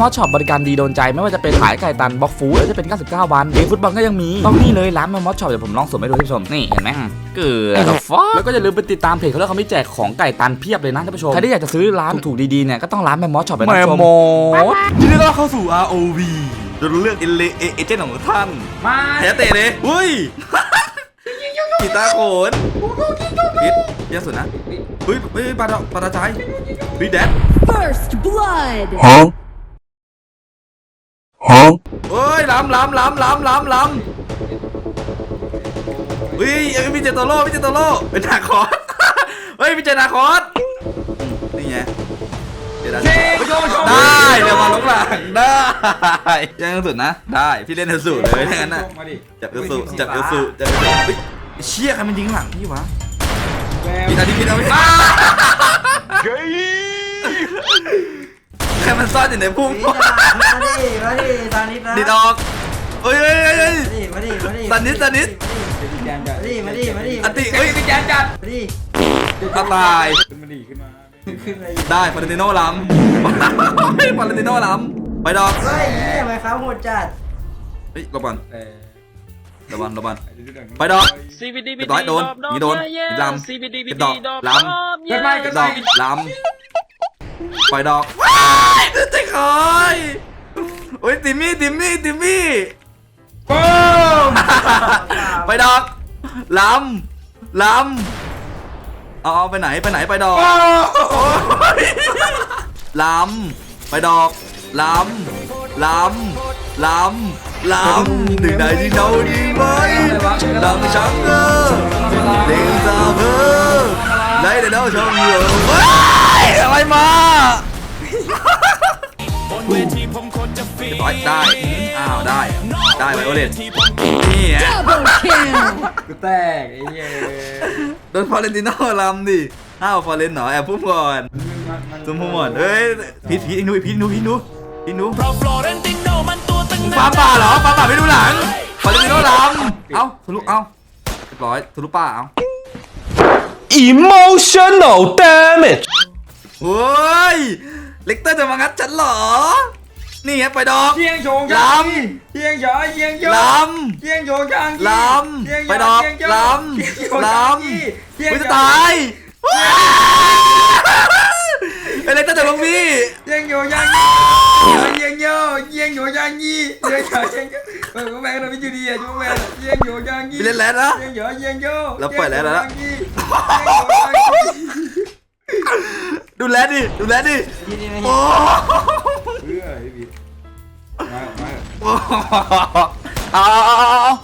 มอสช็อปบริการดีโดนใจไม่ว่าจะเป็นขายไก่ตันบล็อกฟูดหรือจะเป็น 99 วันเกมฟุตบอลก็ยังมีต้องนี่เลยร้านแมมมอสช็อปเดี๋ยวผมลองสวมให้ดูท่านผู้ชมนี่เห็นไหมเกือบฟ้าแล้วก็อย่าลืมไปติดตามเพจเขาแล้วเขาไม่แจกของไก่ตันเพียบเลยนะท่านผู้ชมใครที่อยากจะซื้อร้านถูกๆดีๆเนี่ยก็ต้องร้านแมมมอสช็อปไปนะท่านผู้ชมยินดีต้อนรับเข้าสู่ ROV โดยเราเลือกเอเลเอเอเจนต์ของท่านมาแพ้เตะเลยอุ้ยกีตาร์โขนพิษเยอะสุดนะเฮ้ยเฮ้ยปลาดอกปลาดาใจเฮ้ยแดด First blood. เฮ้ยล้ำล้ำล้ำล้ำล้ำล้ำเฮ้ยยังมีเจโตโร่มีเจโตโร่เป็นนาคอสเฮ้ยมีเจนาคอสนี่ไงเจนาคอสได้เดี๋ยวมาลงหลังได้ยังสุดนะ ได้พี่เล่นสุดเลยถ้างั้นน่ะมาดิจับเอลสูจับเอลสูจับเอลสูเฮ้ยเชี่ยใครมันยิงหลังพี่วะพี่นาทีพี่นาทีใครมันซ่อนอยู่ในพุ่มมาดิมาดิตานิดนะดิดออกเฮ้ยเฮ้ยเฮ้ยเฮ้ยมาดิมาดิตานิดตานิด มาดิมาดิมาดิอันติเฮ้ยพี่แกจัดมาดิอันตาย ขึ้นมาดิขึ้นมาได้ฟาเรนติโน่ล้ำฟาเรนติโน่ล้ำไปดอกเฮ้ยทำไมครับโหดจัดเฮ้ยระวังเออระวังระวังไปดอก CBD เรียบร้อยโดนนี่โดนลำ CBD เป็นดอกลำเกิดไม่เกิดดไม่อกล้ำ ไปดอกว้ายเจ๊คอยโอ้ยติมมี่ติมมี่ติมมี่ปุ้มไปดอกล้ำล้ำเอาเอาไปไหนไปไหนไปดอกโอ้ยล้ำไปดอกล้ำล้ำล้ำล้ำหนึ่งใดที่เขาดีไหมดังชังเกอร์เด้งซาเพอไล่เดี๋ยวชมอยู่เฮ้ย อะไรมาร้อยได้อ้าวได้ ได้ไวโอเลตนี่ไง Double kill. กูแตกไอ้เหี้ยโดนฟอเรนติโน่ลำดิอ้าวฟอเรนเหรอแอบพุ่มก่อนซุ่มพุ่มก่อนเฮ้ยพีทพีทอีกหนูพีทหนูพีทหนูพีทหนูเพราะฟลอเรนติโนมันตัวตึงฟ้าป่าเหรอฟ้าป่าไม่ดูหลังฟอเรนติโน่ลำเอ้าทะลุเอ้าเรียบร้อยทะลุป่าเอ้า Emotional damage เฮ้ย เล็กเตอร์จะมางัดฉันเหรอ นี่ไงไปดอกเจียงโฉงลเจียงโฉงเจียงโฉำงลเจียงโฉงจางำลำ ไปดอกลำ ลำวิจะตายไอเล็กเตอร์จะลงพี่เจียงโฉงจางเจียงโฉเจียงโฉจางยี่เจียงโฉเจียงโฉเออแม่เราไม่อยู่ดีอะจุ๊บแม่เจียงโฉจางยี่พี่เล่นแรดนะเจียงโฉเจียงโฉแล้วปล่อยแล้วนะ ดูแลดิ ดูแลดิ นี่นี่นี่โอ้เพื่อไอ้บีมามาเอาเอาเอาเอา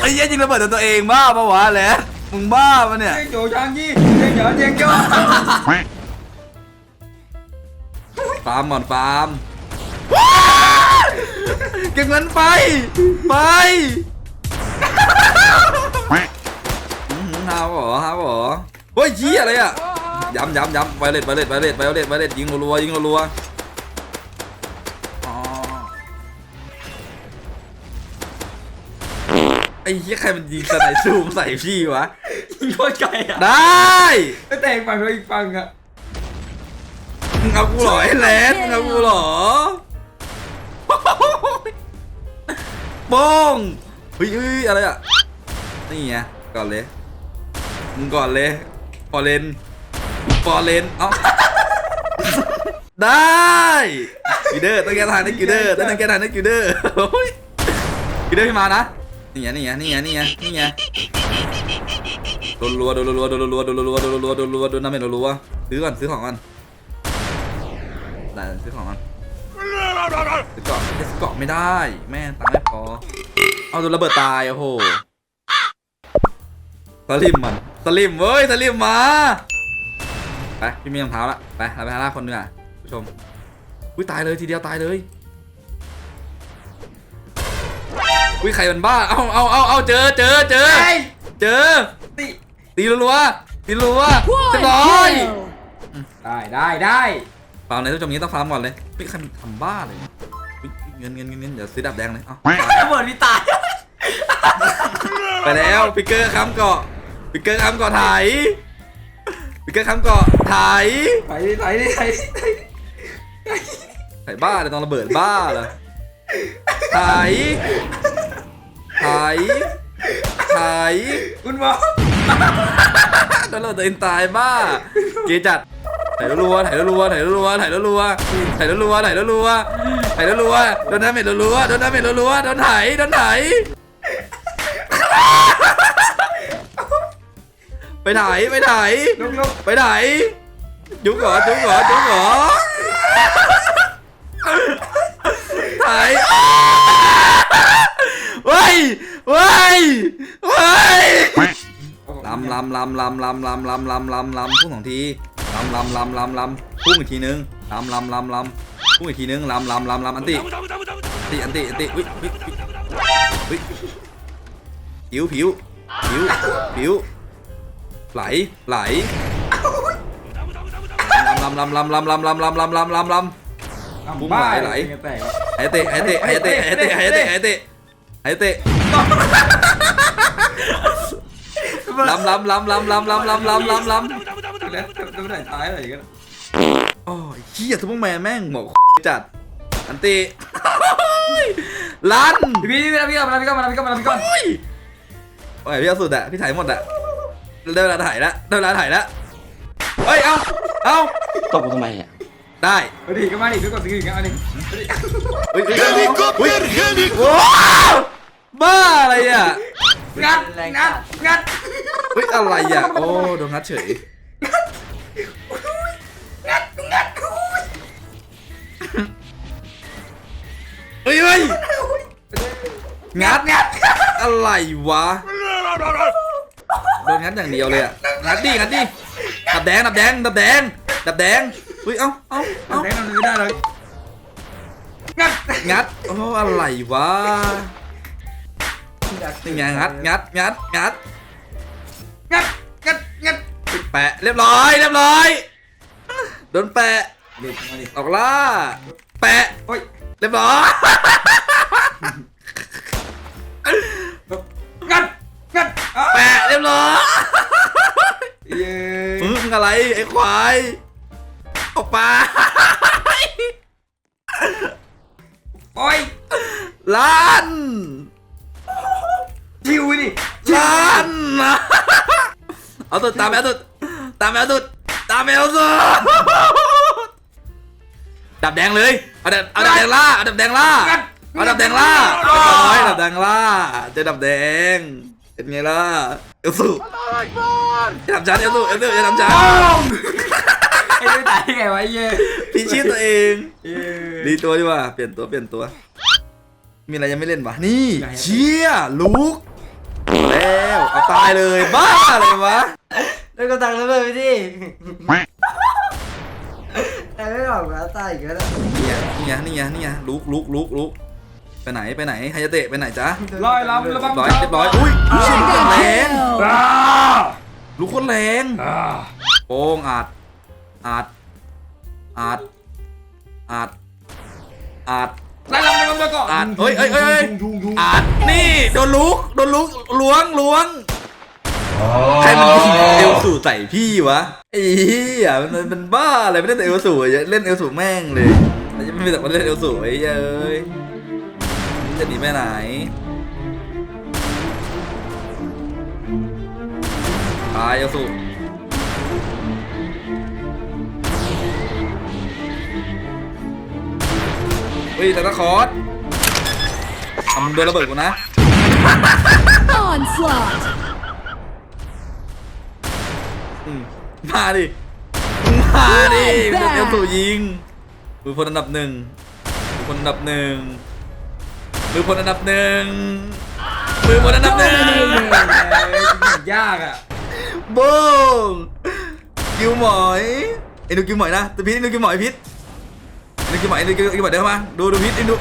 ไอ้เหี้ยยิงระเบิดตัวเองบ้าปะวะแหละมึงบ้าปะเนี่ย เจียงโฉจางยี่เจียงโฉเจียงโฉฟาร์มก่อนฟาร์มเก็บเงินไป ไปอื้อหือฮาวเหรอฮาวเหรอเฮ้ยชี้ยอะไรอะ ย้ำย้ำย้ำไวเลตไวเลตไวเลตไวเลตไวเลตยิงรัวๆยิงรัวๆอ๋อไอ้เหี้ยใครมันยิงสไนซูมใส่พี่วะ ยิงโคตรไกลอะได้ไปแต่งฝั่งเราอีกฝั่งอะมึงเอากูเหรอไอ้แลนมึงเอากูเหรอโป้งเฮ้ยเฮ้ยอะไรอะนี่ไงก่อนเลยมึงก่อนเลยฟอร์เรน ฟอร์เรนเอ้าได้กิวเดอร์ต้องแก้ทางนะกิวเดอร์ต้องแก้ทางนะกิวเดอร์โอ้ยกิวเดอร์พี่มานะนี่ไงนี่ไงนี่ไงนี่ไงนี่ไงโดนรัวโดนรัวโดนรัวโดนรัวโดนรัวโดนรัวโดนน้ำเม็ดโดนรัวซื้อก่อนซื้อของก่อนได้ซื้อของมันซื้อเกาะซื้อเกาะไม่ได้ แม่ตังค์ไม่พอเอาโดนระเบิดตายโอ้โหสลิมมันสลิมเว้ยสลิมมา ไปพี่มีรองเท้าละไปเราไปหาล่าคนดีกว่าผู้ชมอุ้ยตายเลยทีเดียวตายเลยอุ้ยใครมันบ้า เอาเอาเอาเอาเจอเจอเจอเฮ้ยเจอติตีรัวๆตีรัวๆ Quad เรียบร้อย kill. ได้ได้ได้ฟาร์มไหนทุกชมนี้ต้องฟาร์มก่อนเลยไม่ใครมันทำบ้าเลยอุ๊ยเงินเงินเงินเงินเดี๋ยวซื้อดับแดงเลยเอ้าระเบิดพี่ตายไปแล้วปิกเกอร์ค้ำเกาะปิกเกอร์ค้ำเกาะไถ ปิกเกอร์ค้ำเกาะไถไปดิไปดิไปดิไถบ้าเลยต้องระเบิดบ้าเหรอไถไถไถคุณหมอโดนระเบิดตัวเองตายบ้า เกจัดไถรัวๆไถรัวๆไถรัวๆไถรัวๆไถรัวๆไถรัวๆไถรัวๆโดนน้ำเม็ดรัวๆโดนน้ำเม็ดรัวๆโดนไถโดนไถ ไปไหนไปไหนลุกลุกไปไหนจุกเหรอจุกเหรอจุกเหรอไหนเว้ยเว้ยเว้ยลำลำลำลำลำลำลำลำลำลำพุ่งสองทีลำลำลำลำลำพุ่งอีกทีนึงลำลำลำลำพุ่งอีกทีนึงลำลำลำลำอันติอันติอันติอันติวิวิวิผิวผิวผิวผิว ไหลไหลลำลำลำลำลำลำลำลำลำลำลำ บุ้งไหลไหลแตกไอเตะไอเตะไอเตะไอเตะไอเตะไอเตะไอเตะลำลำลำลำลำลำลำลำลำลำแล้วจะไปไหนท้ายอะไรอย่างเงี้ยโอ้ยเฮียทุกแมนแม่งหมกจัด อันติลันพี่พี่พี่ก่อนมาพี่ก่อนมาพี่ก่อนมาพี่ก่อนโอ้ยโอ้ยพี่เอาสุดอะพี่ถ่ายหมดอะ ได้เวลาถ่ายแล้วได้เวลาถ่ายแล้วเฮ้ย เอาเอาตบกูทำไมอะได้เอาดิก็มาดิพี่ก่อนพี่ก่อนเอาดิเฮ้ยเฮ้ยเฮ้ยเฮ้ยว้าวบ้าอะไรอะงัดงัดงัดเฮ้ยอะไรอะโอ้โดนงัดเฉยงัดงัดเฮ้ยเฮ้ยงัดงัดอะไรวะ โดนงัดอย่างเดียวเลยอะงัดดิงัดดิดับแดงดับแดงดับแดงดับแดงเฮ้ยเอ้าเอ้าเอาเอ้าแทงมันไม่ได้เลยงัดงัดโอ้อะไรวะนี่ไงงัดงัดงัดงัดงัดงัดงัดแปะเรียบร้อยเรียบร้อยโดนแปะดิมาดิออกล่าแปะโอ้ยเรียบร้อย เรียบร้อยเย้มึงอะไรไอ้ควายออกไปโอ้ยลันชิวดิลันเอาตุดตามแมวตุดตามแมวตุดตามแมวสุดดับแดงเลยเอาดับเอาดับแดงล่าเอาดับแดงล่าเอาดับแดงล่าเรียบร้อยดับแดงล่าเจะดับแดง เป็นไงล่ะเอลสูอย่าทำฉันเอลสูเอลสูอย่าทำฉันไอ้ไม่ตายได้ไงวะเย้พี่ชี้ตัวเองเย้ดีตัวดีกว่าเปลี่ยนตัวเปลี่ยนตัว มีอะไรยังไม่เล่นวะนี่เชี่ยลูกแล้วเอาตายเลยบ้าเลยวะแล้วก็ตังค์ระเบิดไปดิแต่ไม่ออกมาตายอีกแล้วนะนี่ไงนี่ไงนี่ไงลุกลุกลุกลุก ไปไหนไปไหนไฮยาเตะไปไหนจ๊ะลอยลำระเรีบัยงบร้อยเรียบร้อยอุ้ยลูกชิ้นคนแรงลูกคนแรงโป้งอาดอาดอาดอาดอาดไล่ลำระบังก่อนอาดเฮ้ยเฮ้ยเฮ้ยเฮ้ยอาดนี่โดนลุกโดนลุกล้วงล้วงใครมันยิงเอลสูใส่พี่วะไอ้เหี้ยมันมันมันบ้าอะไรไม่ได้แต่เอลสูอะเล่นเอลสูแม่งเลยแต่ยังไม่มีแต่คนเล่นเอลสูไอ้เหี้ยเอ้ยมึง จะหนีไปไหน ตายเอลสูเฮ้ยแต่ละคอร์สทำโดนระเบิดกูนะ Onslaught. อืมมาดิ มาดิมึงเอลสูยิงมือพลอันดับหนึ่งมือพลอันดับหนึ่ง มือพลอันดับหนึ่งมือพลอันดับหนึ่งยากอะโบงกิวหมอยไอ้ดูกิวหมอยนะตัวพิษไอ้ดูกิวหมอยพิษไอ้ดูกิวหมอยไอ้ดูกิวหมอยเดินเข้ามาดูดูพิษไอ้ดู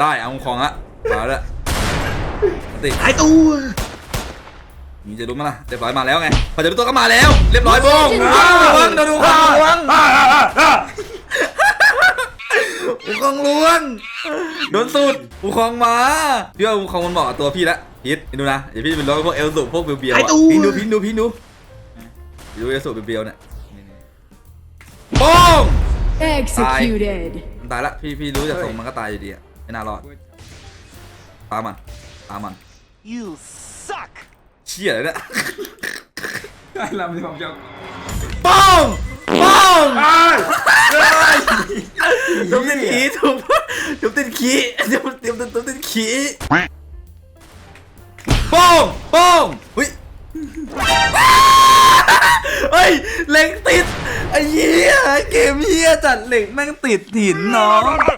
ได้เอาของอะมาแล้วติไอตัว นี่จะรู้มั้ยล่ะเรียบร้อยมาแล้วไงพอจะรู้ตัวก็มาแล้ว เรียบร้อยโบงล้วงเดี๋ยวดูของล้วงอูของล้วงโดนสุดอูของมาพี่ว่าอูของมันเหมาะกับตัวพี่ละพิษดูนะเดี๋ยวพี่จะเป็นร้อยพวกเอลสูพวกเบียวๆอะพิษดูพิษดูพิษดูดูเอสูเบียวๆเนี่ยนี่ๆป้อง Executed. มันตายละพี่พี่รู้จากทรงมันก็ตายอยู่ดีอะไม่น่ารอดตามมันตามมัน You suck เชี่ยเลยเนี่ยไอ้ลำที่ผมชอบป้องป้องทุบติดขี้ทุบทุบติดขี้ทุบทุบทุบทุบติดขี้ป้องป้องเฮ้ยเฮ้ยเหล็กติดไอ้เหี้ยเกมเหี้ยจัดเหล็กแม่งติดหินน้อง